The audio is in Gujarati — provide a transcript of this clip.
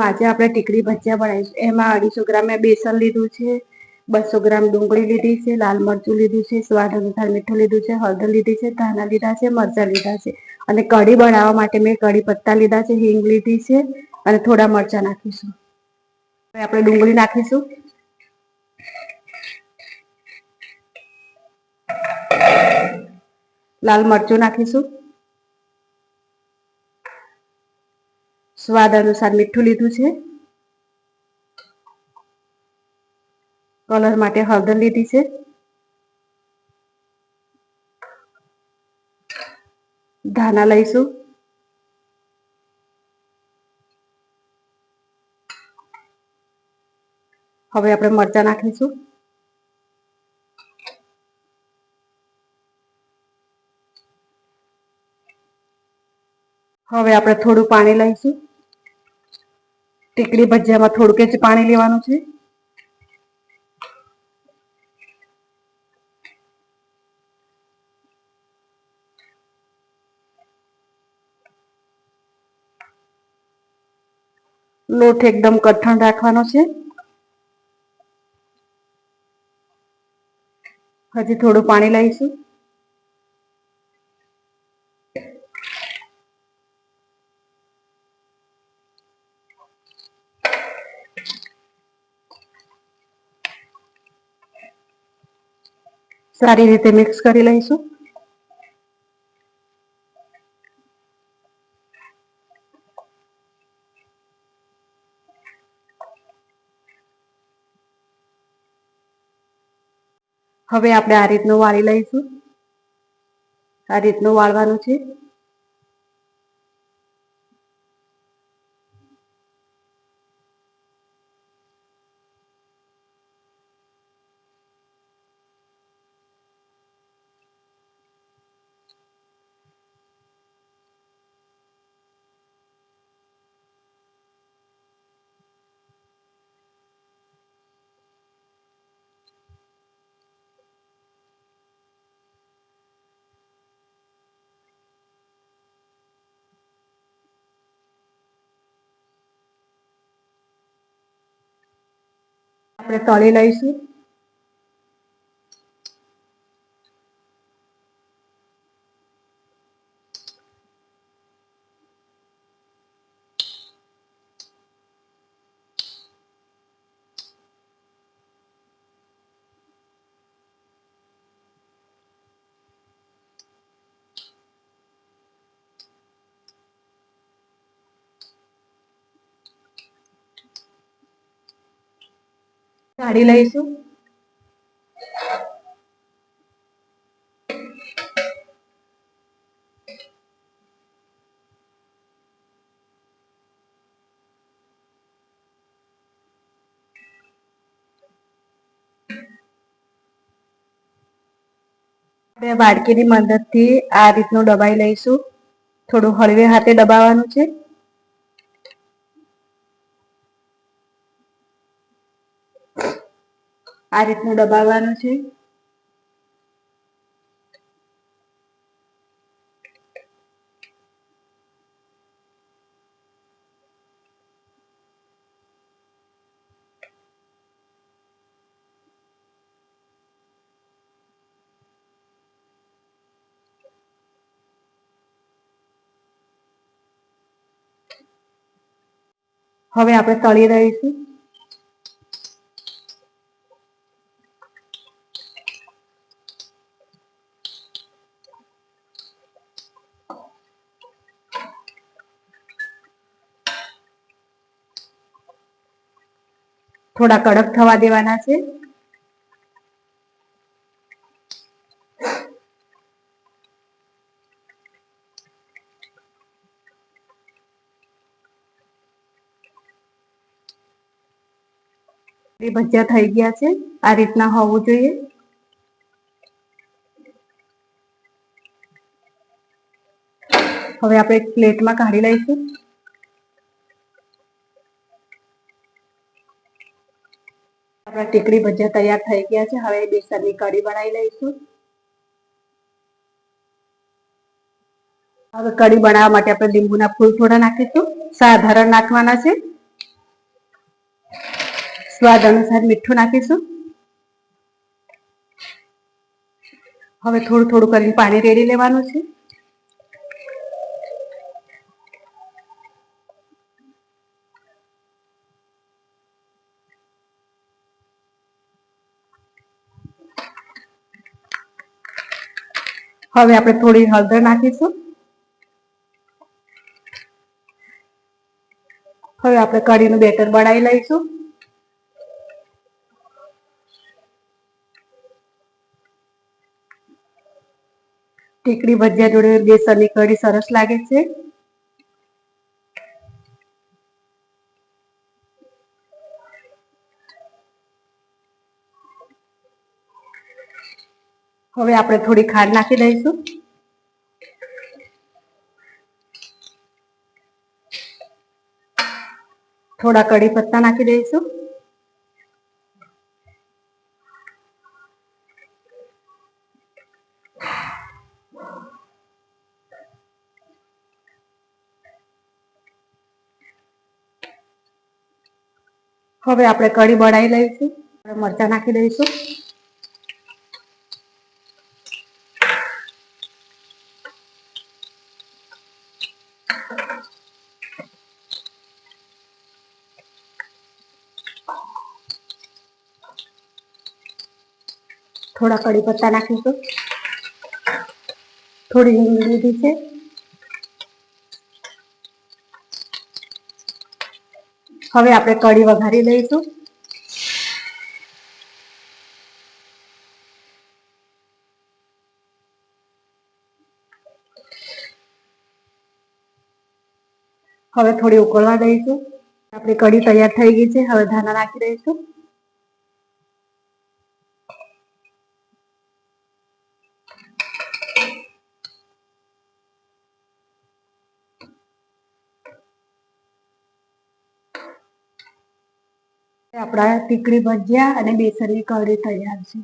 આજે આપણે ટીકડી ભજીયા બનાવીશું. એમાં અઢીસો ગ્રામ મેં બેસન લીધું છે, બસો ગ્રામ ડુંગળી લીધી છે, લાલ મરચું લીધું છે, સ્વાદ અનુસાર મીઠું લીધું છે, હળદર લીધી છે, ધાણા લીધા છે, મરચાં લીધા છે. અને કઢી બનાવવા માટે મેં કઢી પત્તા લીધા છે, હિંગ લીધી છે અને થોડા મરચાં નાખીશું. આપણે ડુંગળી નાખીશું. લાલ મરચું નાખીશું. સ્વાદ અનુસાર મીઠું લીધું છે. કલર માટે હળદર લીધી છે. ધાના લઈશું. હવે આપણે મરચા નાખીશું. હવે આપણે થોડું પાણી લઈશું. ટીકડી ભજીયામાં થોડુંક જ પાણી લેવાનું છે. લોટ એકદમ કઠણ રાખવાનો છે. હજી થોડું પાણી લઈશું. સારી રીતે મિક્સ કરી લઈશું. હવે આપણે આ રીતનું વાળી લઈશું. આ રીતનું વાળવાનું છે. આપણે તળી લઈશું. કાઢી લઈશું. આપણે વાડકીની મદદથી આ રીતનું દબાઈ લઈશું. થોડું હળવે હાથે દબાવવાનું છે. આ રીતનું દબાવવાનું છે. હવે આપણે તળી રહીશું થોડા કડક થવા દેવાના છે. ભજીયા થઈ ગયા છે. આ રીતના હોવું જોઈએ. હવે આપણે પ્લેટમાં કાઢી લઈશું. આપણા ટીકડી ભજીયા તૈયાર થઈ ગયા છે. હવે બેસનની કઢી બનાવી લઈશું. હવે કઢી બનાવવા માટે આપણે લીંબુના ફૂલ થોડા નાખીશું. સાધારણ નાખવાના છે. સ્વાદ અનુસાર મીઠું નાખીશું. હવે થોડું થોડું કરીને પાણી રેડી લેવાનું છે. હવે આપણે થોડી હળદર નાખીશું. હવે આપણે કઢીનું બેટર બનાવી લઈશું. ટીકડી ભજીયા જોડે બેસનની કઢી સરસ લાગે છે. હવે આપણે થોડી ખાંડ નાખી દઈશું. થોડા કડી પત્તા નાખી દઈશું. હવે આપણે કઢી બનાવી લઈશું. મરચા નાખી દઈશું. થોડા કડી પત્તા નાખીશું. થોડી હિંગ લીધી છે. હવે આપણે કઢી વઘારી લઈશું. હવે થોડી ઉકળવા દઈશું. આપણી કઢી તૈયાર થઈ ગઈ છે. હવે ધાણા નાખી દઈશું. આપણા ટીકડી ભજીયા અને બેસનની કઢી તૈયાર છે.